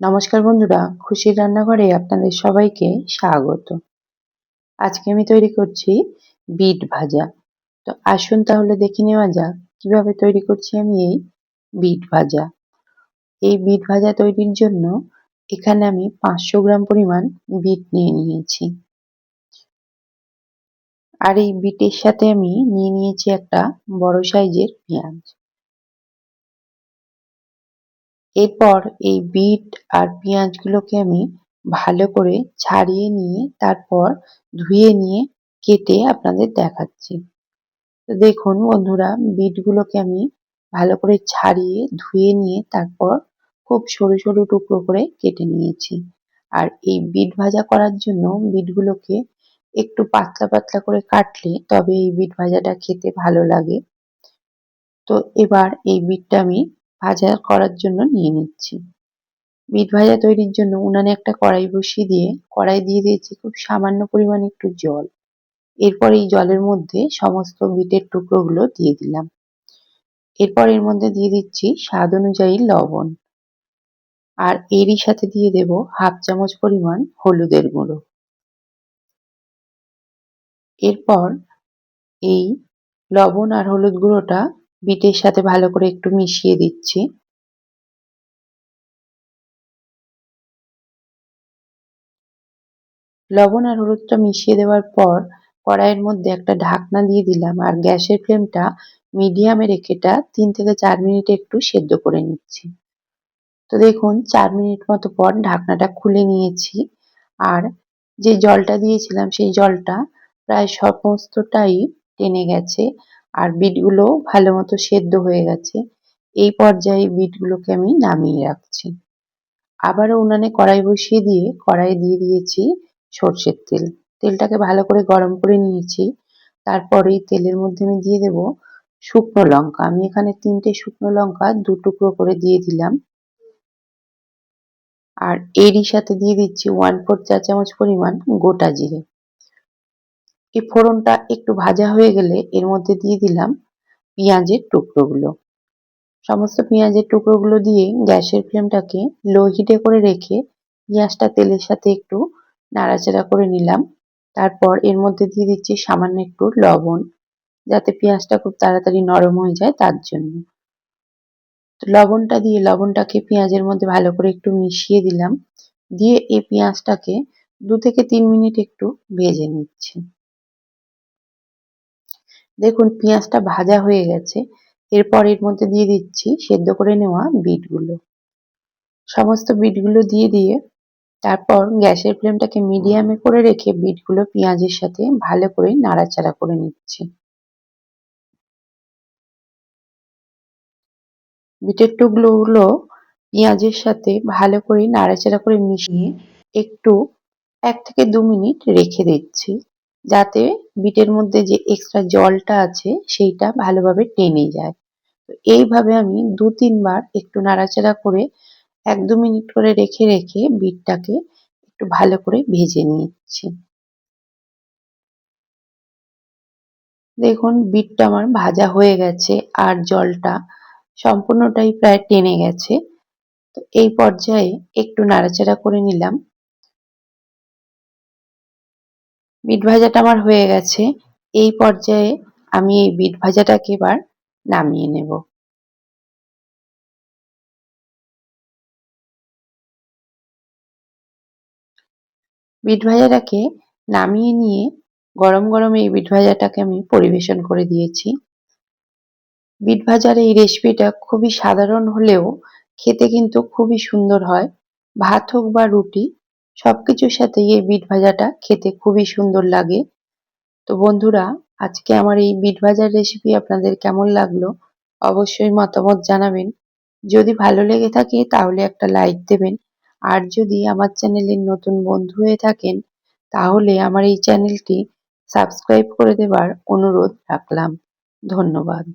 নমস্কার বন্ধুরা, খুশির রান্নাঘরে আপনাদের সবাইকে স্বাগত। আজকে আমি তৈরি করছি বিট ভাজা। তো আসুন তাহলে দেখে নেওয়া যাক, কীভাবে তৈরি করছি আমি এই বিট ভাজা। এই বিট ভাজা তৈরির জন্য এখানে আমি পাঁচশো গ্রাম পরিমাণ বিট নিয়ে নিয়েছি। আর এই বিটের সাথে আমি নিয়ে নিয়েছি একটা বড় সাইজের পেঁয়াজ। এরপর এই বিট আর পেঁয়াজগুলোকে আমি ভালো করে ছাড়িয়ে নিয়ে তারপর ধুয়ে নিয়ে কেটে আপনাদের দেখাচ্ছি। তো দেখুন বন্ধুরা, বিটগুলোকে আমি ভালো করে ছাড়িয়ে ধুয়ে নিয়ে তারপর খুব সরু সরু টুকরো করে কেটে নিয়েছি। আর এই বিট ভাজা করার জন্য বিটগুলোকে একটু পাতলা পাতলা করে কাটলে তবে এই বিট ভাজাটা খেতে ভালো লাগে। তো এবার এই বিটটা আমি ভাজা করার জন্য নিয়ে নিচ্ছি। বিট ভাজা তৈরির জন্য উনানে একটা কড়াই বসিয়ে দিয়ে, কড়াই দিয়ে দিয়েছি খুব সামান্য পরিমাণে একটু জল। এরপর এই জলের মধ্যে সমস্ত বিটের টুকরোগুলো দিয়ে দিলাম। এরপর এর মধ্যে দিয়ে দিচ্ছি স্বাদ অনুযায়ী লবণ। আর এরই সাথে দিয়ে দেব হাফ চামচ পরিমাণ হলুদের গুঁড়ো। এরপর এই লবণ আর হলুদ গুঁড়োটা বিটের সাথে ভালো করে একটু মিশিয়ে দিচ্ছি। লবণ আর হলুদটা মিশিয়ে দেওয়ার পর কড়াইয়ের মধ্যে একটা ঢাকনা দিয়ে দিলাম আর গ্যাসের ফ্লেমটা মিডিয়ামে রেখেটা তিন থেকে চার মিনিট একটু সেদ্ধ করে নিচ্ছি। তো দেখুন, চার মিনিট মতো পর ঢাকনাটা খুলে নিয়েছি আর যে জলটা দিয়েছিলাম সেই জলটা প্রায় সমস্তটাই টেনে গেছে আর বিটগুলো ভালো মতো সেদ্ধ হয়ে গেছে। এই পর্যায়ে বিটগুলোকে আমি নামিয়ে রাখছি। আবারও উনানে কড়াই বসিয়ে দিয়ে, কড়াই দিয়ে দিয়েছি সর্ষের তেল। তেলটাকে ভালো করে গরম করে নিয়েছি। তারপরে তেলের মধ্যে আমি দিয়ে দেব শুকনো লঙ্কা। আমি এখানে তিনটে শুকনো লঙ্কা দু টুকরো করে দিয়ে দিলাম। আর এরই সাথে দিয়ে দিচ্ছি ওয়ান ফোর চা চামচ পরিমাণ গোটা জিরে। এই ফোড়নটা একটু ভাজা হয়ে গেলে এর মধ্যে দিয়ে দিলাম পেঁয়াজের টুকরোগুলো। সমস্ত পেঁয়াজের টুকরোগুলো দিয়ে গ্যাসের ফ্লেমটাকে লো হিটে করে রেখে পেঁয়াজটা তেলের সাথে একটু নাড়াচাড়া করে নিলাম। তারপর এর মধ্যে দিয়ে দিচ্ছি সামান্য একটু লবণ, যাতে পেঁয়াজটা খুব তাড়াতাড়ি নরম হয়ে যায় তার জন্য। লবণটা দিয়ে লবণটাকে পেঁয়াজের মধ্যে ভালো করে একটু মিশিয়ে দিলাম। দিয়ে এই পেঁয়াজটাকে দু থেকে তিন মিনিট একটু ভেজে নিচ্ছি। দেখুন, পেঁয়াজটা ভাজা হয়ে গেছে। এরপর এর মধ্যে দিয়ে দিচ্ছি সেদ্ধ করে নেওয়া বিটগুলো। সমস্ত বিটগুলো দিয়ে দিয়ে তারপর গ্যাসের ফ্লেমটাকে মিডিয়ামে করে রেখে বিটগুলো পেঁয়াজের সাথে ভালো করে নাড়াচাড়া করে নিচ্ছি। বিটের টুকরোগুলো পেঁয়াজের সাথে ভালো করে নাড়াচাড়া করে মিশিয়ে একটু এক থেকে দু মিনিট রেখে দিচ্ছি, যাতে বিটের মধ্যে যে এক্সট্রা জলটা আছে, সেইটা ভালোভাবে টেনে যায়। তো এইভাবে আমি দু তিনবার একটু নাড়াচাড়া করে এক দু মিনিট করে রেখে রেখে বিটটাকে একটু ভালো করে ভেজে নিচ্ছি। দেখুন, বিটটা আমার ভাজা হয়ে গেছে আর জলটা সম্পূর্ণটাই প্রায় টেনে গেছে। তো এই পর্যায়ে একটু নাড়াচাড়া করে নিলাম। বিট ভাজাটা আমার হয়ে গেছে। এই পর্যায়ে আমি এই বিট ভাজাটাকে এবার নামিয়ে নেব। বিট ভাজাটাকে নামিয়ে নিয়ে গরম গরম এই বিট ভাজাটাকে আমি পরিবেশন করে দিয়েছি। বিট ভাজার এই রেসিপিটা খুবই সাধারণ হলেও খেতে কিন্তু খুবই সুন্দর হয়। ভাত হোক বা রুটি সব কিছুর সাথে এই বিট ভাজাটা খেতে খুবই সুন্দর লাগে। তো বন্ধুরা, আজকে আমার এই বিট ভাজার রেসিপি আপনাদের কেমন লাগল অবশ্যই মতামত জানাবেন। যদি ভালো লেগে থাকে তাহলে একটা লাইক দেবেন। আর যদি আমার চ্যানেলের নতুন বন্ধু হয়ে থাকেন তাহলে আমার এই চ্যানেলটি সাবস্ক্রাইব করে দেবার অনুরোধ রাখলাম। ধন্যবাদ।